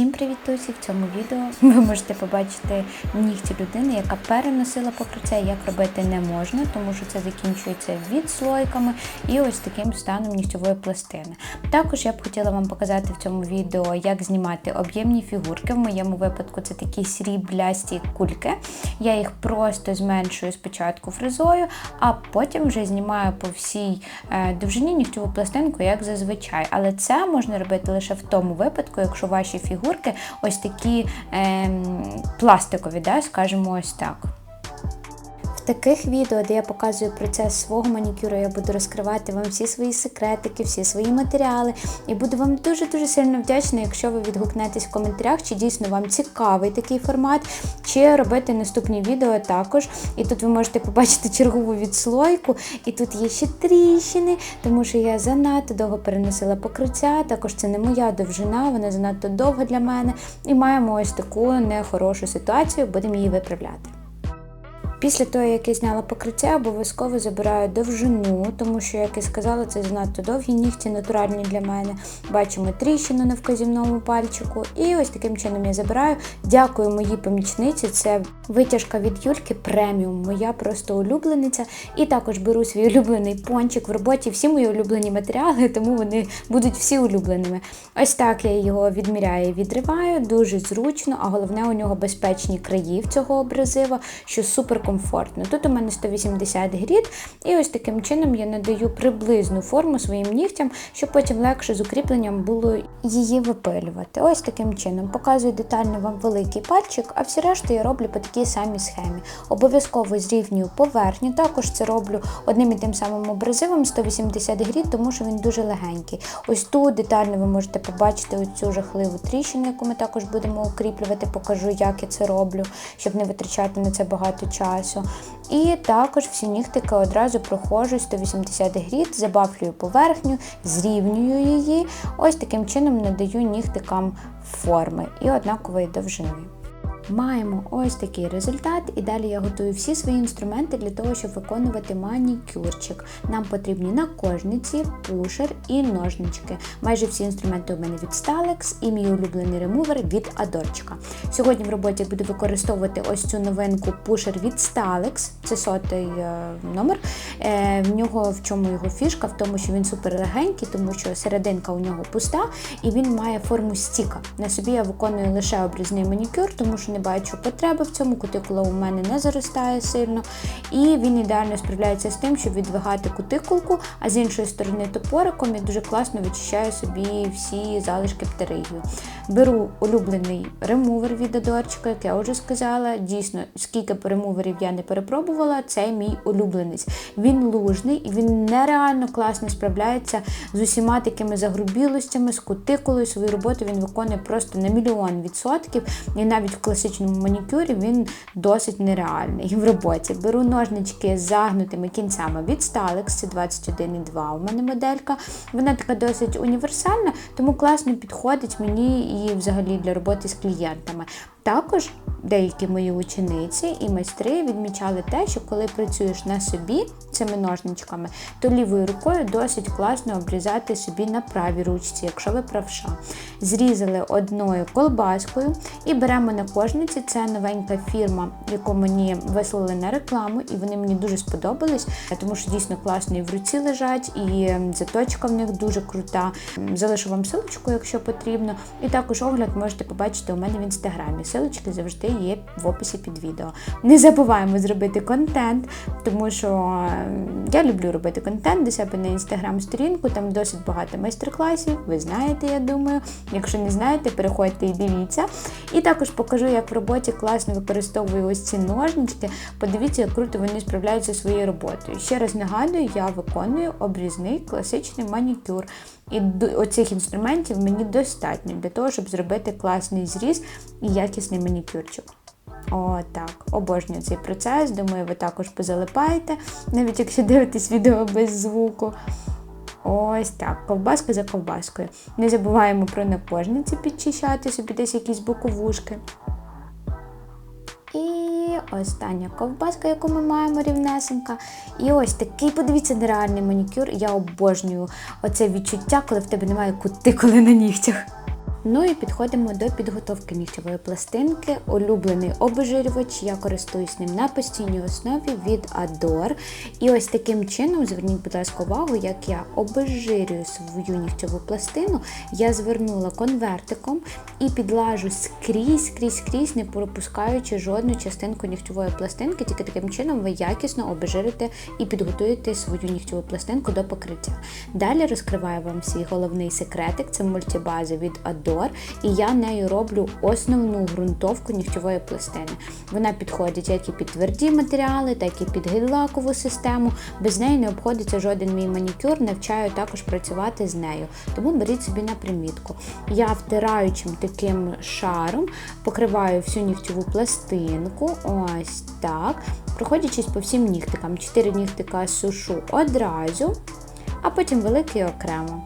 Всім привіт, Тусі! В цьому відео ви можете побачити нігті людини, яка переносила покриття, як робити не можна, тому що це закінчується відслойками і ось таким станом нігтєвої пластини. Також я б хотіла вам показати в цьому відео, як знімати об'ємні фігурки. В моєму випадку це такі сріблясті кульки. Я їх просто зменшую спочатку фрезою, а потім вже знімаю по всій е, довжині нігтєву пластинку, як зазвичай. Але це можна робити лише в тому випадку, якщо ваші фігурки ось такі е, пластикові, да, скажімо ось так. Таких відео, де я показую процес свого манікюру, я буду розкривати вам всі свої секретики, всі свої матеріали. І буду вам дуже-дуже сильно вдячна, якщо ви відгукнетесь в коментарях, чи дійсно вам цікавий такий формат, чи робити наступні відео також. І тут ви можете побачити чергову відслойку. І тут є ще тріщини, тому що я занадто довго переносила покриття. Також це не моя довжина, вона занадто довга для мене. І маємо ось таку нехорошу ситуацію, будемо її виправляти. Після того, як я зняла покриття, обов'язково забираю довжину, тому що, як я сказала, це занадто довгі нігті, натуральні для мене. Бачимо тріщину на вказівному пальчику. І ось таким чином я забираю. Дякую моїй помічниці. Це витяжка від Юльки преміум, моя просто улюблениця. І також беру свій улюблений пончик в роботі. Всі мої улюблені матеріали, тому вони будуть всі улюбленими. Ось так я його відміряю і відриваю, дуже зручно, а головне, у нього безпечні краї в цього образива, що супер комфортно. Тут у мене 180 грід, і ось таким чином я надаю приблизну форму своїм нігтям, щоб потім легше з укріпленням було її випилювати. Ось таким чином показую детально вам великий пальчик, а всі решту я роблю по такій самій схемі. Обов'язково зрівнюю поверхню, також це роблю одним і тим самим образивом 180 грід, тому що він дуже легенький. Ось тут детально ви можете побачити оцю жахливу тріщину, яку ми також будемо укріплювати, покажу, як я це роблю, щоб не витрачати на це багато часу часу. І також всі нігтики одразу прохожу 180 грід, забафлюю поверхню, зрівнюю її. Ось таким чином надаю нігтикам форми і однакової довжини. Маємо ось такий результат, і далі я готую всі свої інструменти для того, щоб виконувати манікюрчик. Нам потрібні накожниці, пушер і ножнички. Майже всі інструменти у мене від Stalex і мій улюблений ремувер від Адорчика. Сьогодні в роботі буду використовувати ось цю новинку пушер від Stalex, це сотий е, номер. Е, в нього в чому його фішка, в тому, що він супер легенький, тому що серединка у нього пуста, і він має форму стіка. На собі я виконую лише обрізний манікюр, тому що не бачу потреби в цьому, кутикула у мене не заростає сильно. І він ідеально справляється з тим, щоб відвигати кутикулку, а з іншої сторони топориком я дуже класно вичищаю собі всі залишки птеригію. Беру улюблений ремувер від Адорчика, як я вже сказала. Дійсно, скільки ремуверів я не перепробувала, це мій улюбленець. Він лужний і він нереально класно справляється з усіма такими загрубілостями, з кутикулою. Свою роботу він виконує просто на мільйон відсотків. І навіть в класичному манікюрі він досить нереальний в роботі. Беру ножнички з загнутими кінцями від Stalex, це 21,2 у мене моделька. Вона така досить універсальна, тому класно підходить мені і взагалі для роботи з клієнтами. Також деякі мої учениці і майстри відмічали те, що коли працюєш на собі цими ножничками, то лівою рукою досить класно обрізати собі на правій ручці, якщо ви правша. Зрізали одною колбаскою і беремо на кожниці. Це новенька фірма, яку мені вислали на рекламу, і вони мені дуже сподобались, тому що дійсно класно і в руці лежать, і заточка в них дуже крута. Залишу вам силочку, якщо потрібно. І також огляд можете побачити у мене в інстаграмі. Силочки завжди є в описі під відео. Не забуваємо зробити контент, тому що я люблю робити контент до себе на інстаграм-сторінку, там досить багато майстер-класів, ви знаєте, я думаю. Якщо не знаєте, переходьте і дивіться. І також покажу, як в роботі класно використовую ось ці ножнички. Подивіться, як круто вони справляються своєю роботою. Ще раз нагадую, я виконую обрізний класичний манікюр. І оцих інструментів мені достатньо для того, щоб зробити класний зріз і якісний манікюрчик. О, так, обожнюю цей процес. Думаю, ви також позалипаєте, навіть якщо дивитесь відео без звуку. Ось так, ковбаска за ковбаскою. Не забуваємо про накожниці підчищати собі десь якісь боковушки. Остання ковбаска, яку ми маємо рівнесенька. І ось такий, подивіться, нереальний манікюр. Я обожнюю оце відчуття, коли в тебе немає кутикули на нігтях. Ну і підходимо до підготовки нігтєвої пластинки. Улюблений обезжирювач. Я користуюсь ним на постійній основі від Adore. І ось таким чином, зверніть, будь ласка, увагу, як я обезжирюю свою нігтєву пластину. Я звернула конвертиком і підлажу скрізь, скрізь, скрізь, не пропускаючи жодну частинку нігтєвої пластинки. Тільки таким чином ви якісно обезжирите і підготуєте свою нігтєву пластинку до покриття. Далі розкриваю вам свій головний секретик це мультибаза від Adore, і я нею роблю основну ґрунтовку нігтєвої пластини. Вона підходить як і під тверді матеріали, так і під гель-лакову систему. Без неї не обходиться жоден мій манікюр, навчаю також працювати з нею. Тому беріть собі на примітку. Я втираючим таким шаром покриваю всю нігтєву пластинку. Ось так. Проходячись по всім нігтикам. Чотири нігтика сушу одразу, а потім великий окремо.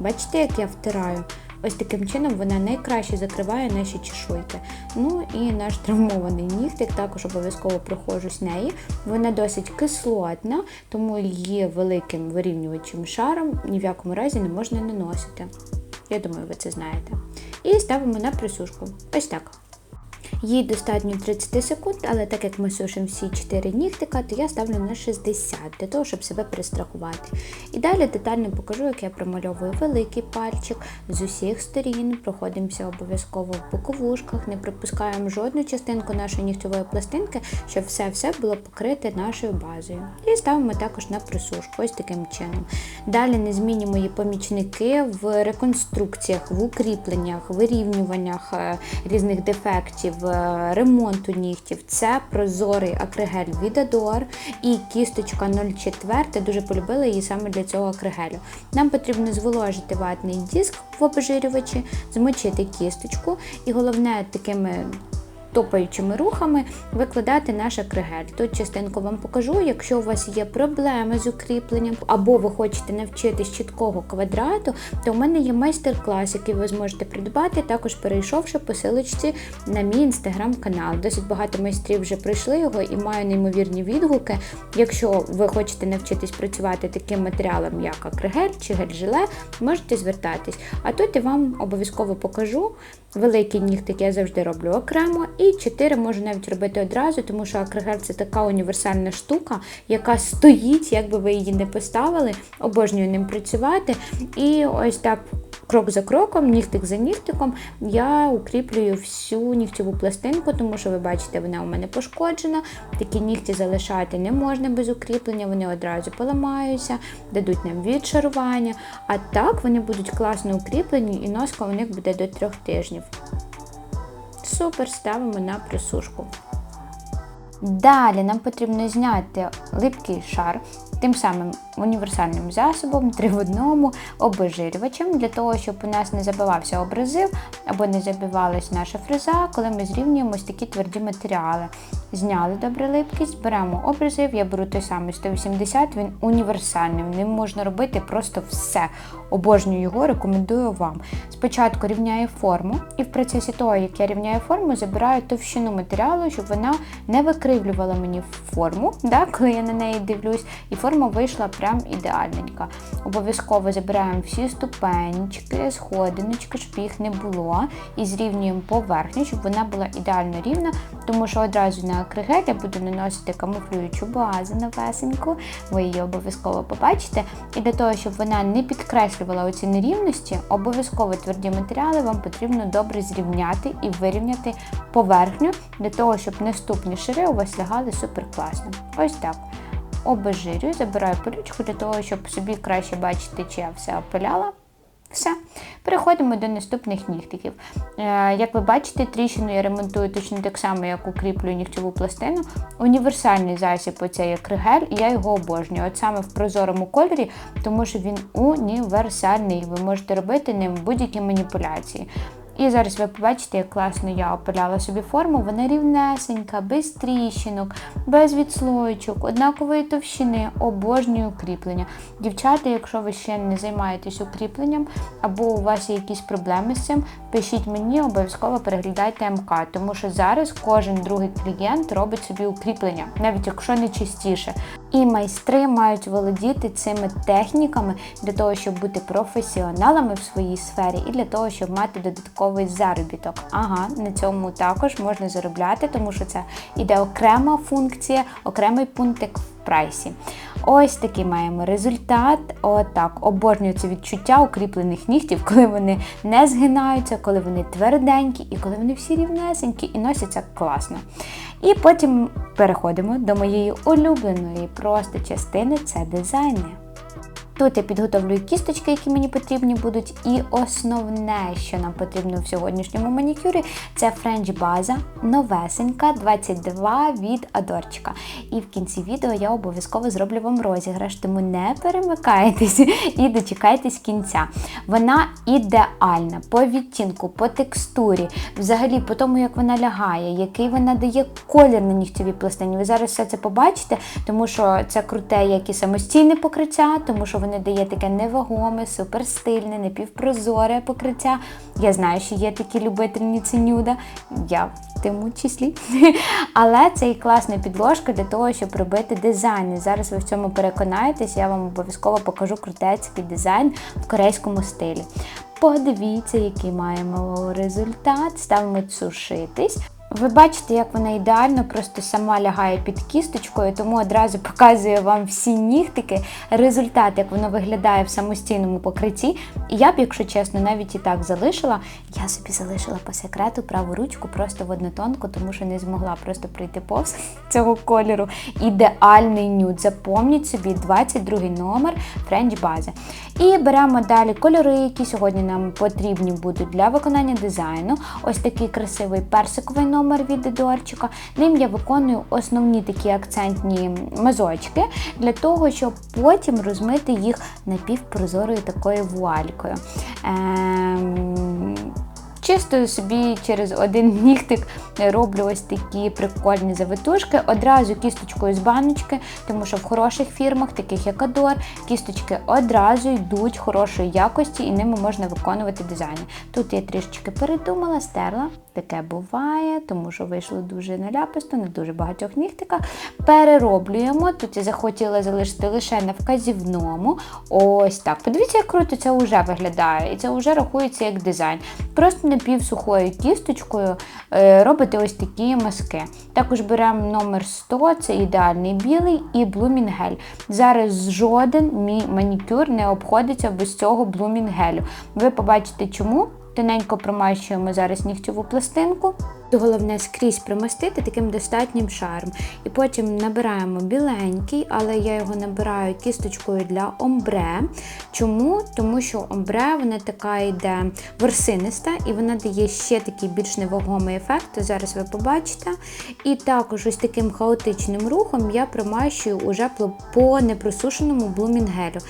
Бачите, як я втираю? Ось таким чином вона найкраще закриває наші чешуйки. Ну і наш травмований нігтик також обов'язково проходжусь неї. Вона досить кислотна, тому її великим вирівнювачим шаром ні в якому разі не можна наносити. Я думаю, ви це знаєте. І ставимо на присушку. Ось так. Їй достатньо 30 секунд, але так як ми сушимо всі 4 нігтика, то я ставлю на 60 для того, щоб себе перестрахувати. І далі детально покажу, як я промальовую великий пальчик з усіх сторін, проходимося обов'язково в боковушках, не пропускаємо жодну частинку нашої нігтєвої пластинки, щоб все-все було покрите нашою базою. І ставимо також на присушку, ось таким чином. Далі незмінні мої помічники в реконструкціях, в укріпленнях, вирівнюваннях е, різних дефектів ремонту нігтів. Це прозорий акригель від і кісточка 04. Дуже полюбила її саме для цього акригелю. Нам потрібно зволожити ватний диск в обжирювачі, змочити кісточку і головне такими топаючими рухами викладати наш акригель. Тут частинку вам покажу, якщо у вас є проблеми з укріпленням, або ви хочете навчитись чіткого квадрату, то у мене є майстер-клас, який ви зможете придбати, також перейшовши по силочці на мій інстаграм-канал. Досить багато майстрів вже пройшли його і маю неймовірні відгуки. Якщо ви хочете навчитись працювати таким матеріалом, як акригель чи гель-желе, можете звертатись. А тут я вам обов'язково покажу. Великий нігтик я завжди роблю окремо, і 4 можу навіть робити одразу, тому що акригель це така універсальна штука, яка стоїть, якби ви її не поставили, обожнюю ним працювати. І ось так. Крок за кроком, нігтик за нігтиком, я укріплюю всю нігтєву пластинку, тому що ви бачите, вона у мене пошкоджена. Такі нігті залишати не можна без укріплення, вони одразу поламаються, дадуть нам відшарування. А так вони будуть класно укріплені і носка у них буде до трьох тижнів. Супер, ставимо на присушку. Далі нам потрібно зняти липкий шар тим самим універсальним засобом, три в обезжирювачем, для того, щоб у нас не забивався образив або не забивалась наша фреза, коли ми зрівнюємо такі тверді матеріали. Зняли добре липкість, беремо образив, я беру той самий 180, він універсальний, ним можна робити просто все. Обожнюю його, рекомендую вам. Спочатку рівняю форму, і в процесі того, як я рівняю форму, забираю товщину матеріалу, щоб вона не викривлювала мені форму, да, коли я на неї дивлюсь, і форма вийшла прям ідеальненька. Обов'язково забираємо всі ступенечки, сходиночки, щоб їх не було, і зрівнюємо поверхню, щоб вона була ідеально рівна, тому що одразу на акригель я буду наносити камуфлюючу базу новесеньку, ви її обов'язково побачите. І для того, щоб вона не підкреслювала оці нерівності, обов'язково тверді матеріали вам потрібно добре зрівняти і вирівняти поверхню, для того, щоб наступні шири у вас лягали супер класно. Ось так. Обезжирюю, забираю пилючку для того, щоб собі краще бачити, чи я все опиляла. Все, переходимо до наступних нігтиків. Е, як ви бачите, тріщину я ремонтую точно так само, як укріплюю нігтєву пластину. Універсальний засіб оцей акригель, і я його обожнюю. От саме в прозорому кольорі, тому що він універсальний. Ви можете робити ним будь-які маніпуляції. І зараз ви побачите, як класно я опиляла собі форму. Вона рівнесенька, без тріщинок, без відслоєчок, однакової товщини, обожнюю укріплення. Дівчата, якщо ви ще не займаєтесь укріпленням, або у вас є якісь проблеми з цим, пишіть мені, обов'язково переглядайте МК, тому що зараз кожен другий клієнт робить собі укріплення, навіть якщо не частіше. І майстри мають володіти цими техніками для того, щоб бути професіоналами в своїй сфері, і для того, щоб мати додатковий заробіток. Ага, на цьому також можна заробляти, тому що це іде окрема функція, окремий пунктик в прайсі. Ось такий маємо результат. Отак. Обожнюю це відчуття укріплених нігтів, коли вони не згинаються, коли вони тверденькі і коли вони всі рівнесенькі і носяться класно. І потім переходимо до моєї улюбленої просто частини це дизайни. Тут я підготовлюю кісточки, які мені потрібні будуть. І основне, що нам потрібно в сьогоднішньому манікюрі, це френч база новесенька 22 від Адорчика. І в кінці відео я обов'язково зроблю вам розіграш, тому не перемикайтесь і дочекайтесь кінця. Вона ідеальна по відтінку, по текстурі, взагалі по тому, як вона лягає, який вона дає колір на нігтєвій пластині. Ви зараз все це побачите, тому що це круте, як і самостійне покриття, тому що воно дає таке невагоме, суперстильне, напівпрозоре покриття. Я знаю, що є такі любительниці нюда, я в тому числі. Але це і класна підложка для того, щоб робити дизайн. І зараз ви в цьому переконаєтесь, я вам обов'язково покажу крутецький дизайн в корейському стилі. Подивіться, який маємо результат. Ставимо сушитись. Ви бачите, як вона ідеально просто сама лягає під кісточкою, тому одразу показую вам всі нігтики, результат, як воно виглядає в самостійному покритті. І я б, якщо чесно, навіть і так залишила. Я собі залишила по секрету праву ручку просто в однотонку, тому що не змогла просто прийти повз цього кольору. Ідеальний нюд. Запомніть собі 22 номер French бази. І беремо далі кольори, які сьогодні нам потрібні будуть для виконання дизайну. Ось такий красивий персиковий номер номер від Едуарчика. Ним я виконую основні такі акцентні мазочки для того, щоб потім розмити їх напівпрозорою такою вуалькою. Ем... Чисто собі через один нігтик роблю ось такі прикольні завитушки, одразу кісточкою з баночки, тому що в хороших фірмах, таких як Adore, кісточки одразу йдуть хорошої якості і ними можна виконувати дизайни. Тут я трішечки передумала, стерла, таке буває, тому що вийшло дуже наляписто, на дуже багатьох нігтиках. Перероблюємо. Тут я захотіла залишити лише на вказівному. Ось так. Подивіться, як круто це вже виглядає. І це вже рахується як дизайн. Просто напівсухою кісточкою е, робите ось такі маски. Також беремо номер 100, це ідеальний білий і блумінгель. Зараз жоден мій манікюр не обходиться без цього блумінгелю. Ви побачите чому. Тоненько промащуємо зараз нігтєву пластинку. Головне скрізь примастити таким достатнім шаром. І потім набираємо біленький, але я його набираю кісточкою для омбре. Чому? Тому що омбре вона така йде ворсиниста і вона дає ще такий більш невагомий ефект. Зараз ви побачите. І також ось таким хаотичним рухом я примащую уже по непросушеному блумінгелю.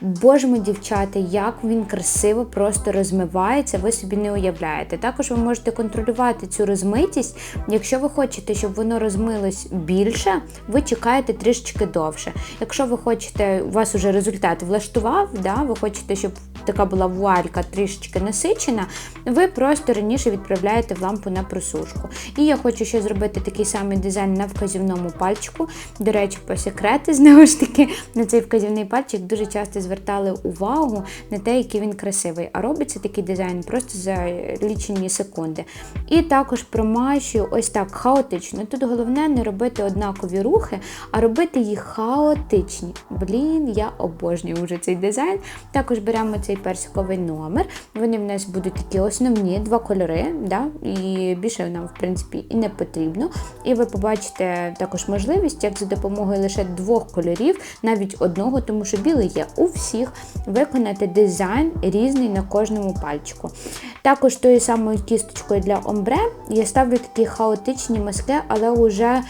Боже мій дівчата, як він красиво просто розмивається, ви собі не уявляєте. Також ви можете контролювати цю розмитість. Якщо ви хочете, щоб воно розмилось більше, ви чекаєте трішечки довше. Якщо ви хочете, у вас вже результат влаштував, да, ви хочете, щоб така була вуалька трішечки насичена, ви просто раніше відправляєте в лампу на просушку. І я хочу ще зробити такий самий дизайн на вказівному пальчику. До речі, по секрети, знову ж таки, на цей вказівний пальчик дуже часто звертали увагу на те, який він красивий. А робиться такий дизайн просто за лічені секунди. І також промащую ось так хаотично. Тут головне не робити однакові рухи, а робити їх хаотичні. Блін, я обожнюю вже цей дизайн. Також беремо цей персиковий номер. Вони в нас будуть такі основні два кольори, да? і більше нам, в принципі, і не потрібно. І ви побачите також можливість, як за допомогою лише двох кольорів, навіть одного, тому що білий є у всіх, виконати дизайн різний на кожному пальчику. Також тою самою кісточкою для омбре я ставлю такі хаотичні маски, але вже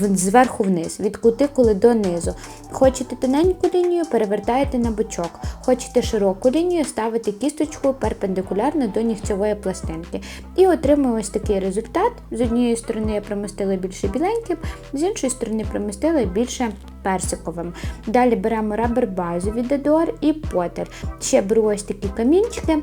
зверху вниз, від кутикули до низу. Хочете тоненьку лінію, перевертаєте на бочок. Хочете широку лінію, ставите кісточку перпендикулярно до нігтєвої пластинки. І отримую ось такий результат. З однієї сторони я примостила більше біленьким, з іншої сторони примостила більше персиковим. Далі беремо рабер базу Adore і Potter. Ще беру ось такі камінчики.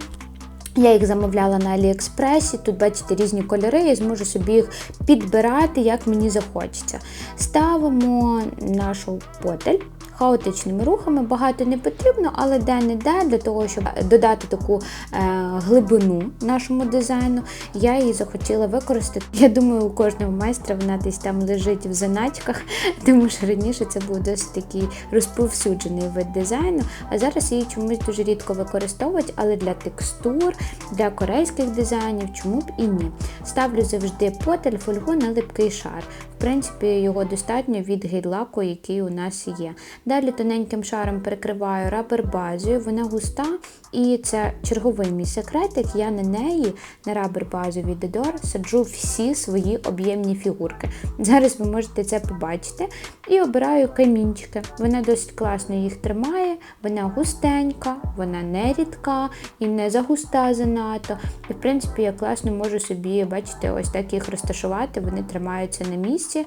Я їх замовляла на Аліекспресі. Тут, бачите, різні кольори, я зможу собі їх підбирати, як мені захочеться. Ставимо нашу потель. Хаотичними рухами багато не потрібно, але де-не-де, для того, щоб додати таку е, глибину нашому дизайну, я її захотіла використати. Я думаю, у кожного майстра вона десь там лежить в заначках, тому що раніше це був досить такий розповсюджений вид дизайну. А зараз її чомусь дуже рідко використовують, але для текстур, для корейських дизайнів, чому б і ні. Ставлю завжди потель фольгу на липкий шар. В принципі, його достатньо від гель-лаку, який у нас є. Далі тоненьким шаром перекриваю рабер базою, вона густа, і це черговий мій секретик. Я на неї, на рабер базу від Adore, саджу всі свої об'ємні фігурки. Зараз ви можете це побачити. І обираю камінчики. Вона досить класно їх тримає, вона густенька, вона не рідка і не загуста занадто. І в принципі я класно можу собі, бачите, ось так їх розташувати, вони тримаються на місці.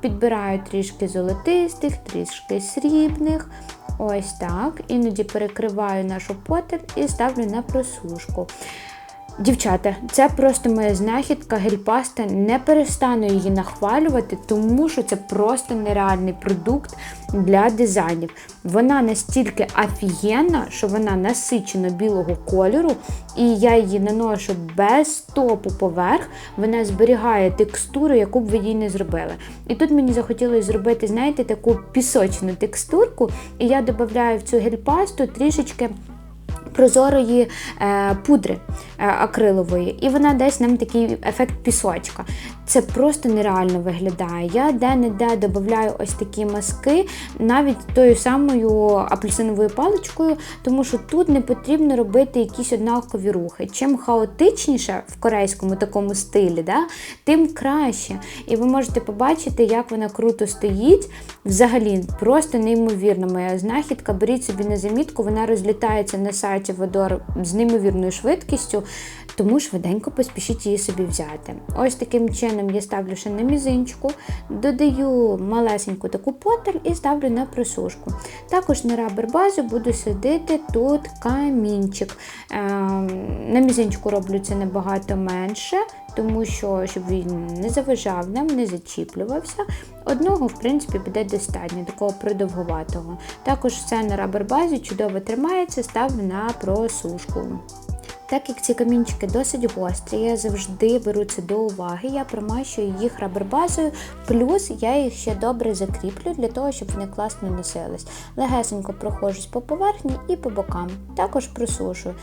Підбираю трішки золотистих, трішки срібних. Ось так. Іноді перекриваю нашу потер і ставлю на просушку. Дівчата, це просто моя знахідка, гель-паста. Не перестану її нахвалювати, тому що це просто нереальний продукт для дизайнів. Вона настільки офігенна, що вона насичено білого кольору, і я її наношу без топу поверх. Вона зберігає текстуру, яку б ви їй не зробили. І тут мені захотілося зробити, знаєте, таку пісочну текстурку, і я додаю в цю гель-пасту трішечки прозорої е, пудри е, акрилової, і вона дасть нам такий ефект пісочка. Це просто нереально виглядає. Я де-не-де додаю ось такі маски, навіть тою самою апельсиновою паличкою, тому що тут не потрібно робити якісь однакові рухи. Чим хаотичніше в корейському такому стилі, да, тим краще. І ви можете побачити, як вона круто стоїть. Взагалі, просто неймовірно моя знахідка. Беріть собі на замітку, вона розлітається на сайті Водор з неймовірною швидкістю, тому швиденько поспішіть її собі взяти. Ось таким чином я ставлю ще на мізинчику, додаю малесеньку таку потель і ставлю на присушку. Також на рабер базу буду садити тут камінчик. Ем, на мізинчику роблю це набагато менше, тому що щоб він не заважав нам, не зачіплювався. Одного, в принципі, буде достатньо, такого продовгуватого. Також все на рабер базі чудово тримається, ставлю на просушку. Так як ці камінчики досить гострі, я завжди беру це до уваги, я промащую їх рабербазою, плюс я їх ще добре закріплю для того, щоб вони класно носились. Легесенько проходжусь по поверхні і по бокам. Також просушую.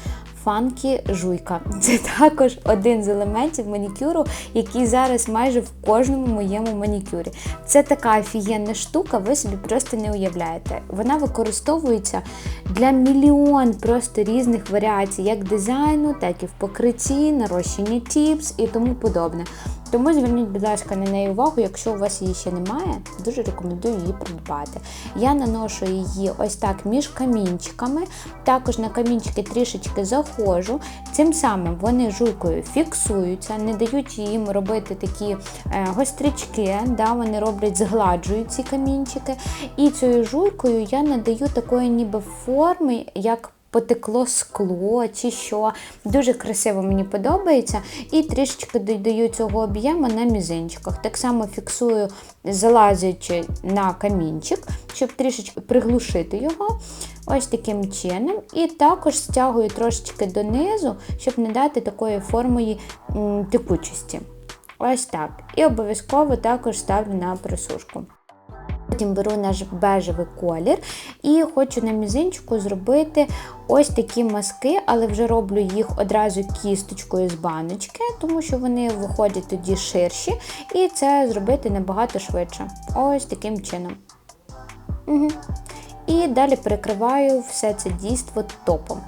Фанкі жуйка. Це також один з елементів манікюру, який зараз майже в кожному моєму манікюрі. Це така офігенна штука, ви собі просто не уявляєте. Вона використовується для мільйон просто різних варіацій, як дизайну, так і в покритті, нарощення тіпс і тому подобне. Тому зверніть, будь ласка, на неї увагу, якщо у вас її ще немає, дуже рекомендую її придбати. Я наношу її ось так між камінчиками, також на камінчики трішечки заходжу. Цим самим вони жуйкою фіксуються, не дають їм робити такі е, гострячки, да, вони роблять, згладжують ці камінчики. І цією жуйкою я надаю такої ніби форми, як потекло скло чи що. Дуже красиво мені подобається. І трішечки додаю цього об'єму на мізинчиках. Так само фіксую, залазячи на камінчик, щоб трішечки приглушити його. Ось таким чином. І також стягую трошечки донизу, щоб не дати такої форми текучості. Ось так. І обов'язково також ставлю на присушку. Потім беру наш бежевий колір і хочу на мізинчику зробити ось такі маски, але вже роблю їх одразу кісточкою з баночки, тому що вони виходять тоді ширші, і це зробити набагато швидше. Ось таким чином. Угу. І далі перекриваю все це дійство топом.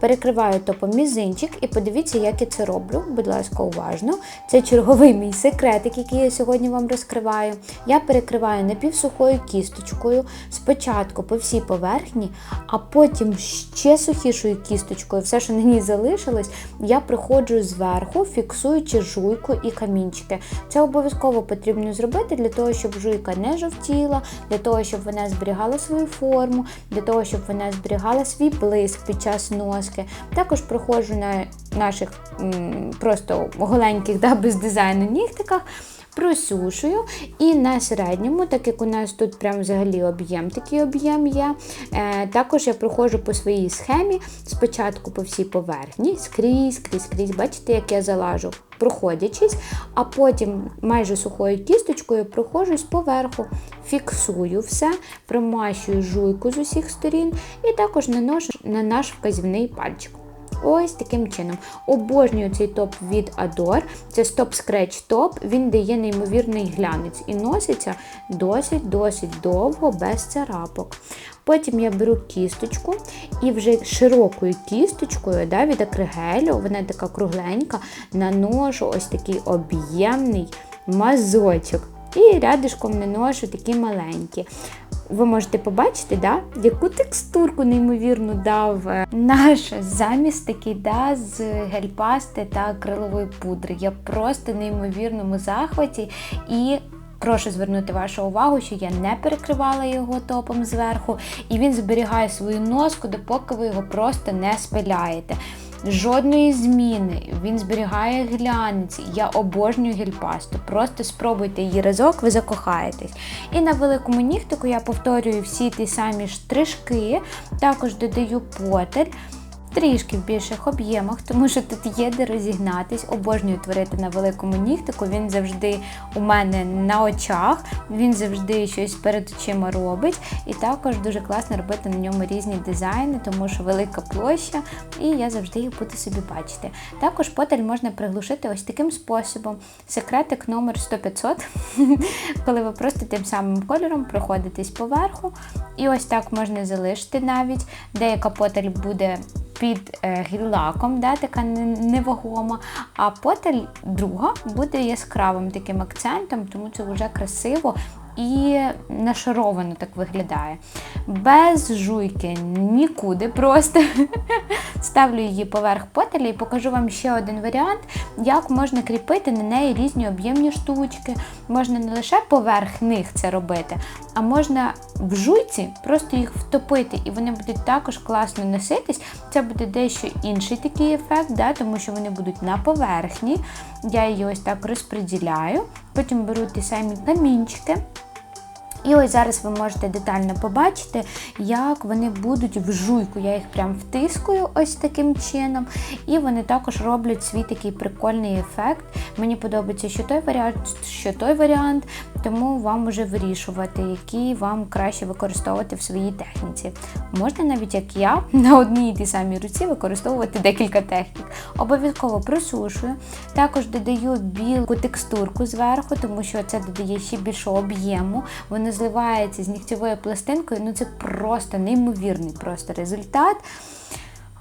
Перекриваю топом мізинчик і подивіться, як я це роблю. Будь ласка, уважно. Це черговий мій секретик, який я сьогодні вам розкриваю. Я перекриваю напівсухою кісточкою, спочатку по всій поверхні, а потім ще сухішою кісточкою, все, що на ній залишилось, я приходжу зверху, фіксуючи жуйку і камінчики. Це обов'язково потрібно зробити для того, щоб жуйка не жовтіла, для того, щоб вона зберігала свою форму, для того, щоб вона зберігала свій блиск під час носу носки. Також проходжу на наших м, просто голеньких, да, без дизайну нігтиках. Просушую і на середньому, так як у нас тут прям взагалі об'єм, такий об'єм є. Е, також я проходжу по своїй схемі, спочатку по всій поверхні, скрізь, скрізь, скрізь. Бачите, як я залажу, проходячись, а потім майже сухою кісточкою проходжусь поверху, фіксую все, промащую жуйку з усіх сторін і також наношу на наш вказівний пальчик. Ось таким чином. Обожнюю цей топ від Adore. Це стоп Scratch топ. Він дає неймовірний глянець і носиться досить-досить довго, без царапок. Потім я беру кісточку і вже широкою кісточкою да, від акригелю, вона така кругленька, наношу ось такий об'ємний мазочок. І рядишком наношу такі маленькі. Ви можете побачити, да, яку текстурку неймовірно дав е, наш заміс такий да, з гель-пасти та акрилової пудри. Я просто неймовірному захваті і. Прошу звернути вашу увагу, що я не перекривала його топом зверху, і він зберігає свою носку, допоки ви його просто не спиляєте. Жодної зміни, він зберігає глянець. Я обожнюю гельпасту. Просто спробуйте її разок, ви закохаєтесь. І на великому нігтику я повторюю всі ті самі штришки, також додаю потель. Трішки в більших об'ємах, тому що тут є де розігнатись. Обожнюю творити на великому нігтику. Він завжди у мене на очах, він завжди щось перед очима робить. І також дуже класно робити на ньому різні дизайни, тому що велика площа, і я завжди їх буду собі бачити. Також потель можна приглушити ось таким способом. Секретик номер 100-500, коли ви просто тим самим кольором проходитесь поверху. І ось так можна залишити навіть. Деяка потель буде під е, гіллаком, да, така невагома, а потель друга буде яскравим таким акцентом, тому це вже красиво і нашаровано так виглядає. Без жуйки нікуди просто. Ставлю її поверх потеля і покажу вам ще один варіант, як можна кріпити на неї різні об'ємні штучки. Можна не лише поверх них це робити, а можна в жуйці просто їх втопити, і вони будуть також класно носитись. Це буде дещо інший такий ефект, да, тому що вони будуть на поверхні. Я її ось так розподіляю. Потім беру ті самі камінчики. І ось зараз ви можете детально побачити, як вони будуть в жуйку. Я їх прям втискую ось таким чином. І вони також роблять свій такий прикольний ефект. Мені подобається що той варіант, що той варіант, тому вам вже вирішувати, який вам краще використовувати в своїй техніці. Можна навіть як я на одній тій самій руці використовувати декілька технік. Обов'язково просушую. Також додаю білку текстурку зверху, тому що це додає ще більше об'єму. Вони зливається з нігтєвою пластинкою, ну це просто неймовірний просто результат.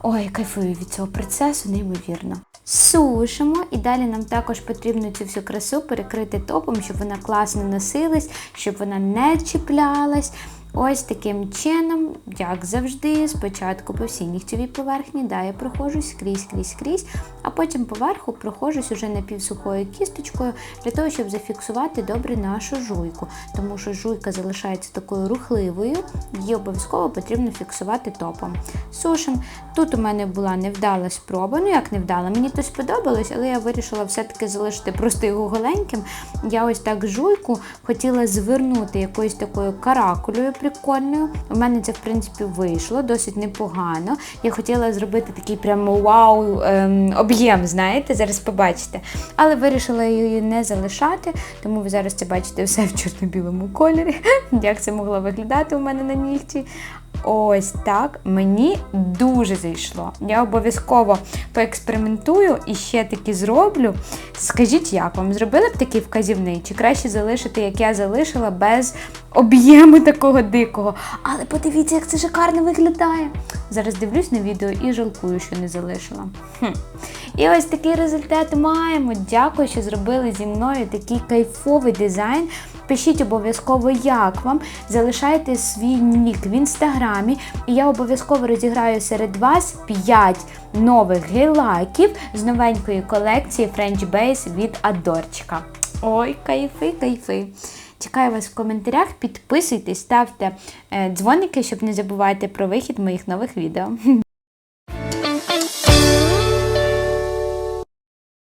Ой, кайфую від цього процесу, неймовірно. Сушимо, і далі нам також потрібно цю всю красу перекрити топом, щоб вона класно носилась, щоб вона не чіплялась. Ось таким чином, як завжди, спочатку по всій нігтєвій поверхні, да, я проходжусь скрізь, скрізь, скрізь, а потім поверху проходжусь уже напівсухою кісточкою для того, щоб зафіксувати добре нашу жуйку. Тому що жуйка залишається такою рухливою, її обов'язково потрібно фіксувати топом. Сушим. Тут у мене була невдала спроба, ну як невдала, мені то сподобалось, але я вирішила все-таки залишити просто його голеньким. Я ось так жуйку хотіла звернути якоюсь такою каракулею прикольною. У мене це, в принципі, вийшло досить непогано. Я хотіла зробити такий прямо вау ем, об'єм, знаєте, зараз побачите. Але вирішила її не залишати, тому ви зараз це бачите все в чорно-білому кольорі. Як це могло виглядати у мене на нігті. Ось так мені дуже зайшло. Я обов'язково поекспериментую і ще таки зроблю. Скажіть, як вам зробили б такий вказівний? Чи краще залишити, як я залишила, без об'єму такого дикого? Але подивіться, як це шикарно виглядає. Зараз дивлюсь на відео і жалкую, що не залишила. Хм. І ось такий результат маємо. Дякую, що зробили зі мною такий кайфовий дизайн. Пишіть обов'язково, як вам. Залишайте свій нік в інстаграмі, і я обов'язково розіграю серед вас 5 нових гелаків з новенької колекції French Base від Адорчика. Ой, кайфи, кайфи! Чекаю вас в коментарях, підписуйтесь, ставте е, дзвоники, щоб не забувати про вихід моїх нових відео.